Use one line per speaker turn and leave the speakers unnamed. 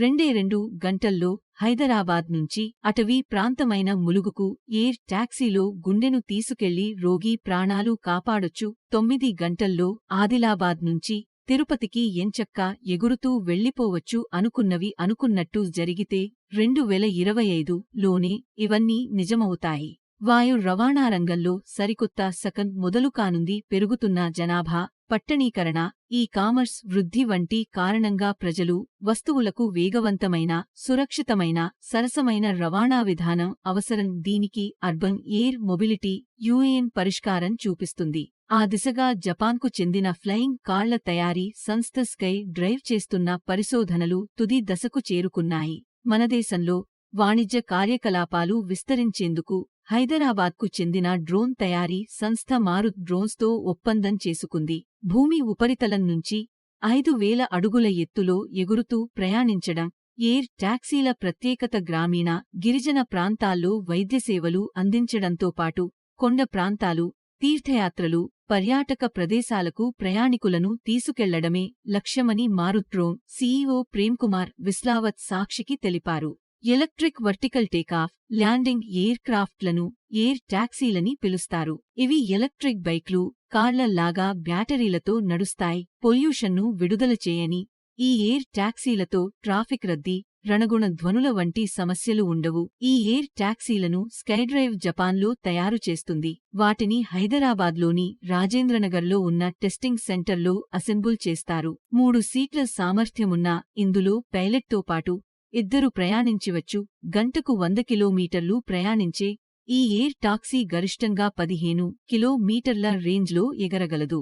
రెండే రెండు గంటల్లో హైదరాబాద్ నుంచి అటవీ ప్రాంతమైన ములుగుకు ఎయిర్ టాక్సీలో గుండెను తీసుకెళ్ళి రోగి ప్రాణాలు కాపాడొచ్చు. తొమ్మిది గంటల్లో ఆదిలాబాద్ నుంచి తిరుపతికి ఎంచక్కా ఎగురుతూ వెళ్ళిపోవచ్చు అనుకున్నవి అనుకున్నట్టు జరిగితే రెండు వేల ఇరవై ఐదు లోనే ఇవన్నీ నిజమవుతాయి. వాయు రవాణా రంగంలో సరికొత్త సకన్ మొదలు కానుంది పెరుగుతున్న జనాభా పట్టణీకరణ ఈ కామర్స్ వృద్ధి వంటి కారణంగా ప్రజలు వస్తువులకు వేగవంతమైన సురక్షితమైన సరసమైన రవాణా విధానం అవసరం దీనికి అర్బన్ ఎయిర్ మొబిలిటీ యుఏఎన్ పరిష్కారం చూపిస్తుంది. ఆ దిశగా జపాన్కు చెందిన ఫ్లయింగ్ కార్ల తయారీ సంస్థ స్కై డ్రైవ్ చేస్తున్న పరిశోధనలు తుది దశకు చేరుకున్నాయి. మనదేశంలో వాణిజ్య కార్యకలాపాలు విస్తరించేందుకు హైదరాబాద్కు చెందిన డ్రోన్ తయారీ సంస్థ మారుత్ డ్రోన్స్తో ఒప్పందం చేసుకుంది. భూమి ఉపరితలం నుంచి ఐదు వేల అడుగుల ఎత్తులో ఎగురుతూ ప్రయాణించడం ఎయిర్ టాక్సీల ప్రత్యేకత గ్రామీణ గిరిజన ప్రాంతాల్లో వైద్యసేవలు అందించడంతో పాటు కొండ ప్రాంతాలు తీర్థయాత్రలు పర్యాటక ప్రదేశాలకు ప్రయాణికులను తీసుకెళ్ళడమే లక్ష్యమని మారుత్ సీఈఓ ప్రేమ్కుమార్ విస్లావత్ సాక్షికి తెలిపారు. Electric vertical takeoff landing air క్రాఫ్ట్లను air టాక్సీలని పిలుస్తారు. ఇవి ఎలక్ట్రిక్ బైక్లు కార్ల లాగా బ్యాటరీలతో నడుస్తాయి పొల్యూషన్ను విడుదల చేయని ఈ ఎయిర్ టాక్సీలతో ట్రాఫిక్ రద్దీ రణగుణ ధ్వనుల వంటి సమస్యలు ఉండవు. ఈ ఎయిర్ టాక్సీలను స్కైడ్రైవ్ జపాన్లో తయారు చేస్తుంది. వాటిని హైదరాబాద్లోని రాజేంద్రనగర్లో ఉన్న టెస్టింగ్ సెంటర్లో అసెంబుల్ చేస్తారు. మూడు సీట్ల సామర్థ్యమున్న ఇందులో పైలట్తో పాటు ఇద్దరు ప్రయాణించవచ్చు గంటకు వంద కిలోమీటర్లు ప్రయాణించే ఈ ఎయిర్ టాక్సీ గరిష్టంగా పదిహేను కిలోమీటర్ల రేంజ్లో ఎగరగలదు.